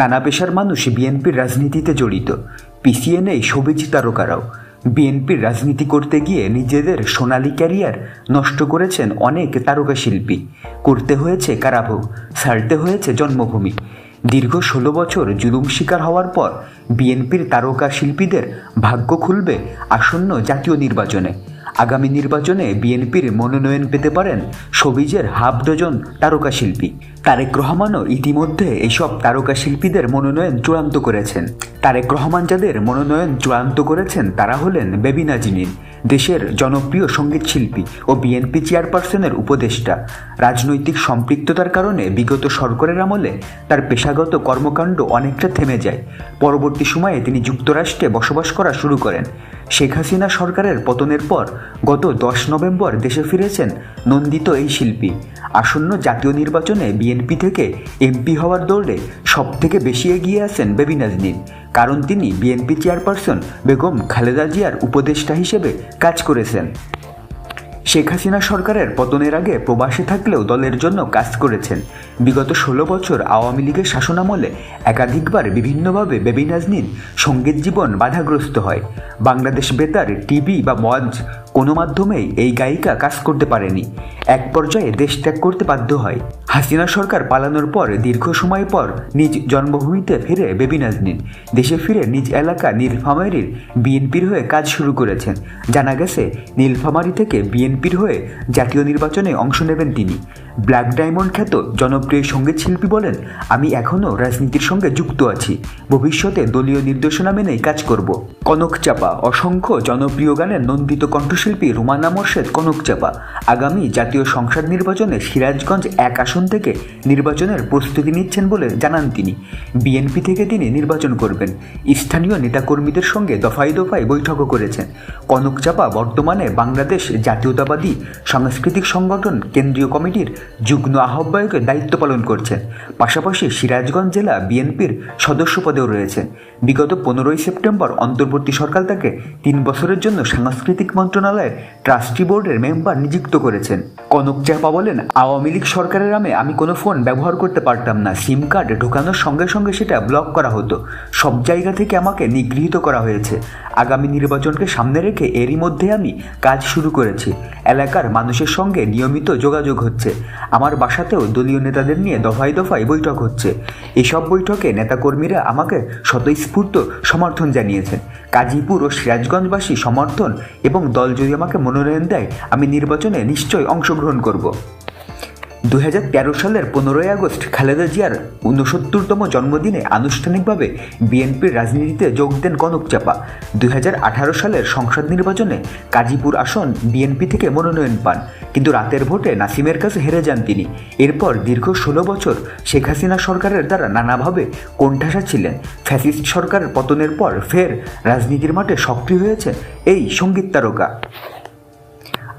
নানা পেশার মানুষ বিএনপির রাজনীতিতে জড়িত। পিছিয়ে নেই সবিজি তারকারাও। বিএনপির রাজনীতি করতে গিয়ে নিজেদের সোনালী ক্যারিয়ার নষ্ট করেছেন অনেক তারকা শিল্পী করতে হয়েছে কারাভোগ, ছাড়তে হয়েছে জন্মভূমি। দীর্ঘ ষোলো বছর জুলুম শিকার হওয়ার পর বিএনপির তারকা শিল্পীদের ভাগ্য খুলবে আসন্ন জাতীয় নির্বাচনে। আগামী নির্বাচনে বিএনপির মনোনয়ন পেতে পারেন সবিজের হাফ ডজন তারকা শিল্পী তারেক রহমানও ইতিমধ্যে এইসব তারকা শিল্পীদের মনোনয়ন চূড়ান্ত করেছেন। তারেক রহমান যাদের মনোনয়ন চূড়ান্ত করেছেন তারা হলেন বেবিনা নাজনীন। দেশের জনপ্রিয় সংগীত শিল্পী ও বিএনপি চেয়ারপারসনের উপদেষ্টা। রাজনৈতিক সম্পৃক্ততার কারণে বিগত সরকারের আমলে তার পেশাগত কর্মকাণ্ড অনেকটা থেমে যায়। পরবর্তী সময়ে তিনি যুক্তরাষ্ট্রে বসবাস করা শুরু করেন। শেখ হাসিনা সরকারের পতনের পর গত দশ নভেম্বর দেশে ফিরেছেন নন্দিত এই শিল্পী। আসন্ন জাতীয় নির্বাচনে বিএনপি থেকে এমপি হওয়ার দৌড়ে সব থেকে বেশি এগিয়ে আছেন বেবি নাজনীন, কারণ তিনি বিএনপি চেয়ারপারসন বেগম খালেদা জিয়ার উপদেষ্টা হিসেবে কাজ করেছেন। শেখ হাসিনা সরকারের পতনের আগে প্রবাসে থাকলেও দলের জন্য কাজ করেছেন। বিগত ষোলো বছর আওয়ামী লীগের শাসনামলে একাধিকবার বিভিন্নভাবে বেবি নাজনীন সংগীত জীবন বাধাগ্রস্ত হয়। বাংলাদেশ বেতার, টিভি বা মঞ্চ কোনো মাধ্যমেই এই গায়িকা কাজ করতে পারেনি। এক পর্যায়ে দেশ ত্যাগ করতে বাধ্য হয়। হাসিনা সরকার পালানোর পর, দীর্ঘ সময় পর নিজ জন্মভূমিতে ফিরে বেবি নাজনীন। দেশে ফিরে নিজ এলাকা নীলফামারীর বিএনপির হয়ে কাজ শুরু করেছেন। জানা গেছে, নীলফামারী থেকে বিএনপির হয়ে জাতীয় নির্বাচনে অংশ নেবেন তিনি। ব্ল্যাক ডায়মন্ড খ্যাত জনপ্রিয় সংগীত শিল্পী বলেন, আমি এখনও রাজনীতির সঙ্গে যুক্ত আছি। ভবিষ্যতে দলীয় নির্দেশনা মেনেই কাজ করব। কনক চাপা। অসংখ্য জনপ্রিয় গানের নন্দিত কণ্ঠশিল্পী রুমানা মোর্শেদ কনক চাপা। আগামী জাতীয় সংসদ নির্বাচনে সিরাজগঞ্জ এক আসন থেকে নির্বাচনের প্রস্তুতি নিচ্ছেন বলে জানান তিনি। বিএনপি থেকে তিনি নির্বাচন করবেন। স্থানীয় নেতাকর্মীদের সঙ্গে দফায় দফায় বৈঠকও করেছেন। কনক চাপা বর্তমানে বাংলাদেশ জাতীয়তাবাদী সাংস্কৃতিক সংগঠন কেন্দ্রীয় কমিটির যুগ্ম আহ্বায়কের দায়িত্ব পালন করছেন। পাশাপাশি সিরাজগঞ্জ জেলা বিএনপির সদস্য পদেও রয়েছেন বিগত পনেরোই সেপ্টেম্বর অন্তর্বর্তী সরকার তাকে তিন বছরের জন্য সাংস্কৃতিক মন্ত্রণালয়ের ট্রাস্টি বোর্ডের মেম্বার নিযুক্ত করেছেন। কনক চাপা বলেন, আওয়ামী লীগ সরকারের নামে আমি কোনো ফোন ব্যবহার করতে পারতাম না। সিম কার্ড ঢোকানোর সঙ্গে সঙ্গে সেটা ব্লক করা হতো। সব জায়গা থেকে আমাকে নিগৃহীত করা হয়েছে। আগামী নির্বাচনকে সামনে রেখে এরই মধ্যে আমি কাজ শুরু করেছি। এলাকার মানুষের সঙ্গে নিয়মিত যোগাযোগ হচ্ছে। আমার বাসাতেও দলীয় নেতাদের নিয়ে দফায় দফায় বৈঠক হচ্ছে। এসব বৈঠকে নেতাকর্মীরা আমাকে স্বতঃস্ফূর্ত সমর্থন জানিয়েছেন। গাজীপুর ও সিরাজগঞ্জবাসী সমর্থন এবং দল যদি আমাকে মনোনয়ন দেয়, আমি নির্বাচনে নিশ্চয়ই অংশগ্রহণ করব। দুই হাজার তেরো সালের পনেরোই আগস্ট খালেদা জিয়ার ঊনসত্তরতম জন্মদিনে আনুষ্ঠানিকভাবে বিএনপির রাজনীতিতে যোগ দেন কনক চাপা। দুই হাজার আঠারো সালের সংসদ নির্বাচনে কাজীপুর আসন বিএনপি থেকে মনোনয়ন পান, কিন্তু রাতের ভোটে নাসিমের কাছে হেরে যান তিনি। এরপর দীর্ঘ ষোলো বছর শেখ হাসিনা সরকারের দ্বারা নানাভাবে কোণঠাসা ছিলেন। ফ্যাসিস্ট সরকারের পতনের পর ফের রাজনীতির মাঠে সক্রিয় হয়েছে এই সংগীত তারকা।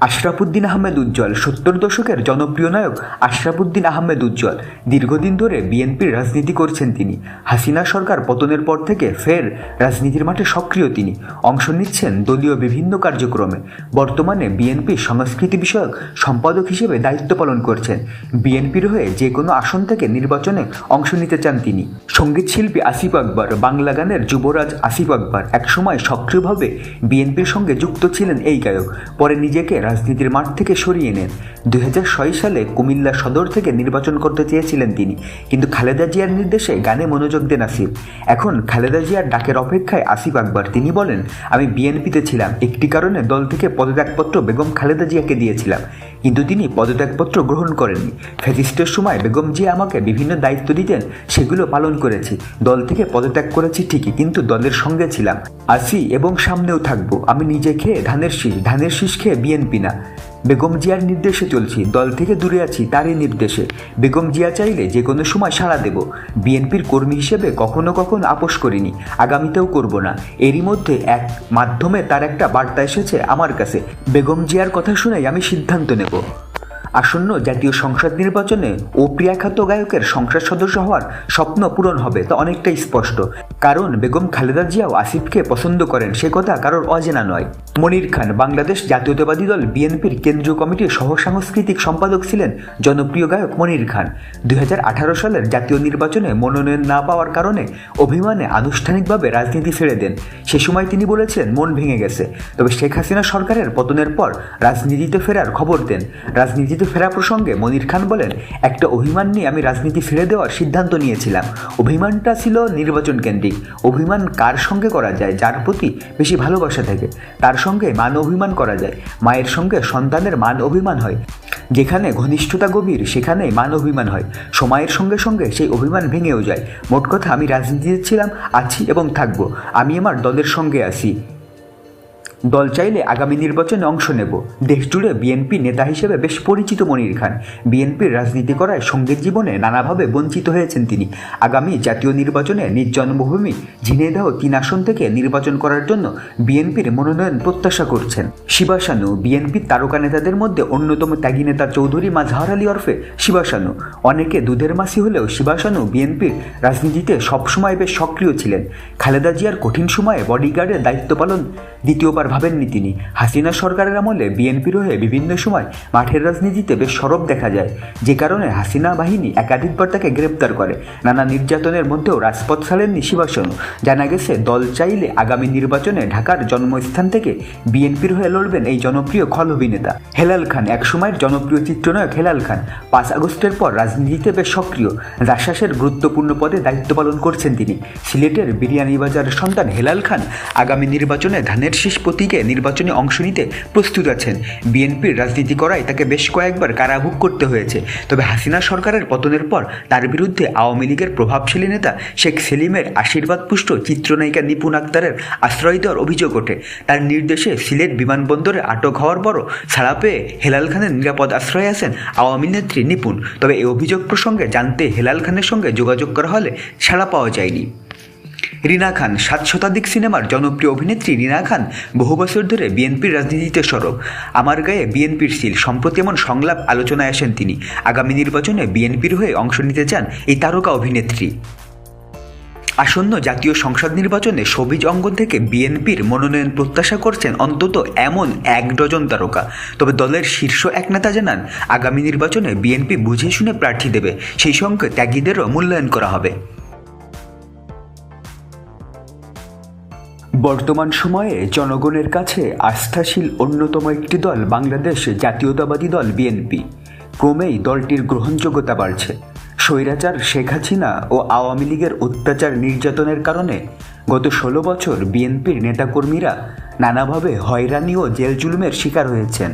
আশরাফুদ্দিন আহমেদ উজ্জ্বল, সত্তর দশকের জনপ্রিয় নায়ক আশরাফুদ্দিন আহমেদ উজ্জ্বল। দীর্ঘদিন ধরে বিএনপির রাজনীতি করছেন তিনি। হাসিনা সরকার পতনের পর থেকে ফের রাজনীতির মাঠে সক্রিয় তিনি। অংশ নিচ্ছেন দলীয় বিভিন্ন কার্যক্রমে। বর্তমানে বিএনপির সংস্কৃতি বিষয়ক সম্পাদক হিসেবে দায়িত্ব পালন করছেন। বিএনপির হয়ে যে কোনো আসন থেকে নির্বাচনে অংশ নিতে চান তিনি। সংগীত শিল্পী আসিফ আকবর, বাংলা গানের যুবরাজ আসিফ আকবর একসময় সক্রিয়ভাবে বিএনপির সঙ্গে যুক্ত ছিলেন এই গায়ক। পরে নিজেকে রাজনীতির মাঠ থেকে সরিয়ে নেন দু হাজার ছয় সালে কুমিল্লা সদর থেকে নির্বাচন করতে চেয়েছিলেন তিনি। কিন্তু খালেদা জিয়ার নির্দেশে গানে মনোযোগ দেন আসিফ। এখন খালেদা জিয়ার ডাকের অপেক্ষায় আসিফ আকবর। তিনি বলেন, আমি বিএনপিতে ছিলাম। একটি কারণে দল থেকে পদত্যাগপত্র বেগম খালেদা জিয়াকে দিয়েছিলাম। কিন্তু তিনি পদত্যাগপত্র গ্রহণ করেননি। ফ্যাসিস্টের সময় বেগম জিয়া আমাকে বিভিন্ন দায়িত্ব দিতেন, সেগুলো পালন করেছি। দল থেকে পদত্যাগ করেছি ঠিকই, কিন্তু দলের সঙ্গে ছিলাম। আসি এবং সামনেও থাকব। আমি নিজে খেয়ে ধানের শীষ ধানের শীষ খেয়ে বিএনপি না। বেগম জিয়ার নির্দেশে চলছি, দল থেকে দূরে আছি, তারই নির্দেশে। বেগম জিয়া চাইলে যে কোনো সময় সাড়া দেব। বিএনপির কর্মী হিসেবে কখনো কখনো আপোষ করিনি, আগামীতেও করব না। এরই মধ্যে এক মাধ্যমে তার একটা বার্তা এসেছে আমার কাছে। বেগম জিয়ার কথা শুনেই আমি সিদ্ধান্ত নেব। আসন্ন জাতীয় সংসদ নির্বাচনে ও প্রিয়াখ্যাত গায়কের সংসদ সদস্য হওয়ার স্বপ্ন পূরণ হবে তা অনেকটাই স্পষ্ট। কারণ বেগম খালেদা জিয়াও আসিফকে পছন্দ করেন, সে কথা কারোর অজেনা নয়। মনির খান, বাংলাদেশ জাতীয়তাবাদী দল বিএনপির কেন্দ্রীয় কমিটির সহ সাংস্কৃতিক সম্পাদক ছিলেন জনপ্রিয় গায়ক মনির খান। দুই হাজার আঠারো সালের জাতীয় নির্বাচনে মনোনয়ন না পাওয়ার কারণে অভিমানে আনুষ্ঠানিকভাবে রাজনীতি ছেড়ে দেন। সে সময় তিনি বলেছিলেন, মন ভেঙে গেছে। তবে শেখ হাসিনা সরকারের পতনের পর রাজনীতিতে ফেরার খবর দেন। রাজনীতিতে ফেরা প্রসঙ্গে মনির খান বলেন, একটা অভিমান নিয়ে আমি রাজনীতি ছেড়ে দেওয়ার সিদ্ধান্ত নিয়েছিলাম। অভিমানটা ছিল নির্বাচন কেন্দ্রিক। অভিমান কার সঙ্গে করা যায়, যার প্রতি বেশি ভালোবাসা থাকে? তার সঙ্গে মান অভিমান করা যায়। মায়ের সঙ্গে সন্তানের মান অভিমান হয়। যেখানে ঘনিষ্ঠতা গভীর সেখানে মান অভিমান হয়। সময়ের সঙ্গে সঙ্গে সেই অভিমান ভেঙেও যায়। মোট কথা, আমি রাজনীতিতে ছিলাম, আছি এবং থাকব। আমি আমার দলের সঙ্গে আছি। দল চাইলে আগামী নির্বাচনে অংশ নেব। দেশজুড়ে বিএনপি নেতা হিসেবে বেশ পরিচিত মনির খান। বিএনপির রাজনীতি করায় সংগীত জীবনে নানাভাবে বঞ্চিত হয়েছেন তিনি। আগামী জাতীয় নির্বাচনে নিজ জন্মভূমি ঝিনাইদহ তিন আসন থেকে নির্বাচন করার জন্য বিএনপির মনোনয়ন প্রত্যাশা করছেন। শিবাসানু বিএনপির তারকা নেতাদের মধ্যে অন্যতম ত্যাগী নেতা চৌধুরী মাঝহার আলী ওরফে শিবাসানু অনেকে দুধের মাসি হলেও শিবাসানু বিএনপির রাজনীতিতে সবসময় বেশ সক্রিয় ছিলেন। খালেদা জিয়ার কঠিন সময়ে বডিগার্ডের দায়িত্ব পালন দ্বিতীয়বার ভাবেননি তিনি। হাসিনা সরকারের আমলে বিএনপির হয়ে বিভিন্ন সময় মাঠের রাজনীতিতে বেশ সরব দেখা যায়। যে কারণে হাসিনা বাহিনী একাধিকবার তাকে গ্রেপ্তার করে। নানা নির্যাতনের মধ্যেও রাজপথ ছাড়েননি শিবাসনু। জানা গেছে, দল চাইলে আগামী নির্বাচনে ঢাকার জন্মস্থান থেকে বিএনপির হয়ে লড়বেন এই জনপ্রিয় খল অভিনেতা। হেলাল খান, একসময়ের জনপ্রিয় চিত্রনায়ক হেলাল খান, পাঁচ আগস্টের পর রাজনীতিতে বেশ সক্রিয়। রাশাসের গুরুত্বপূর্ণ পদে দায়িত্ব পালন করছেন তিনি। সিলেটের বিরিয়ানি বাজারের সন্তান হেলাল খান আগামী নির্বাচনে ধানের শীষ প্রতীকে নির্বাচনে অংশ নিতে প্রস্তুত আছেন। বিএনপির রাজনীতি করায় তাকে বেশ কয়েকবার কারাভোগ করতে হয়েছে। তবে হাসিনা সরকারের পতনের পর তার বিরুদ্ধে আওয়ামী লীগের প্রভাবশালী নেতা শেখ সেলিমের আশীর্বাদ পুষ্ট চিত্রনায়িকা নিপুণ আক্তারের আশ্রয় দেওয়ার অভিযোগ ওঠে। তার নির্দেশে সিলেট বিমানবন্দরে আটক হওয়ার পরও ছাড়া পেয়ে হেলাল খানের নিরাপদ আশ্রয়ে আছেন আওয়ামী নেত্রী নিপুণ। তবে এই অভিযোগ প্রসঙ্গে জানতে হেলাল খানের সঙ্গে যোগাযোগ করা হলে ছাড়া পাওয়া যায়নি। রিনা খান, সাত শতাধিক সিনেমার জনপ্রিয় অভিনেত্রী রিনা খান বহু বছর ধরে বিএনপির রাজনীতিতে সরব। আমার গায়ে বিএনপির সিল, সম্প্রতি এমন সংলাপ আলোচনায় আসেন তিনি। আগামী নির্বাচনে বিএনপির হয়ে অংশ নিতে চান এই তারকা অভিনেত্রী। আসন্ন জাতীয় সংসদ নির্বাচনে সবিজ অঙ্গন থেকে বিএনপির মনোনয়ন প্রত্যাশা করছেন অন্তত এমন এক ডজন তারকা। তবে দলের শীর্ষ এক নেতা জানান, আগামী নির্বাচনে বিএনপি বুঝে শুনে প্রার্থী দেবে। সেই সঙ্গে ত্যাগীদেরও মূল্যায়ন করা হবে। বর্তমান সময়ে জনগণের কাছে আস্থাশীল অন্যতম একটি দল বাংলাদেশ জাতীয়তাবাদী দল বিএনপি। ক্রমেই দলটির গ্রহণযোগ্যতা বাড়ছে। স্বৈরাচার শেখ হাসিনা ও আওয়ামী লীগের অত্যাচার নির্যাতনের কারণে গত ষোলো বছর বিএনপির নেতাকর্মীরা নানাভাবে হয়রানি ও জেল জুলুমের শিকার হয়েছেন।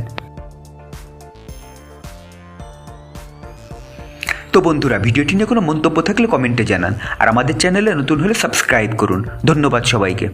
তো বন্ধুরা, ভিডিওটি নিয়ে কোনো মন্তব্য থাকলে কমেন্টে জানান আর আমাদের চ্যানেলে নতুন হলে সাবস্ক্রাইব করুন। ধন্যবাদ সবাইকে।